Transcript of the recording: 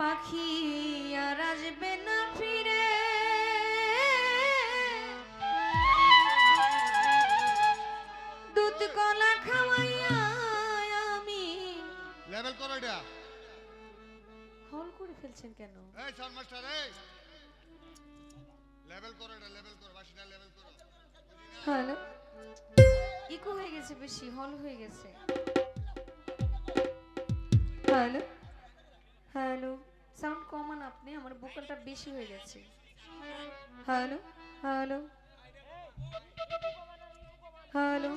পাখি আর আসবে না ফিরে। দুধ কলা খাওয়াইয়া আমি লেভেল করো এটা। হল করে ফেলছেন কেন? এই সাউন্ড মাস্টার এই। লেভেল করো এটা লেভেল করো বাসিটা লেভেল করো। হ্যালো ইকো হয়ে গেছে বেশি হল হয়ে গেছে। হ্যালো হ্যালো সাউন্ড কমান আপনি? আমার বোকালটা বেশি হয়ে গেছে। Hello hello hello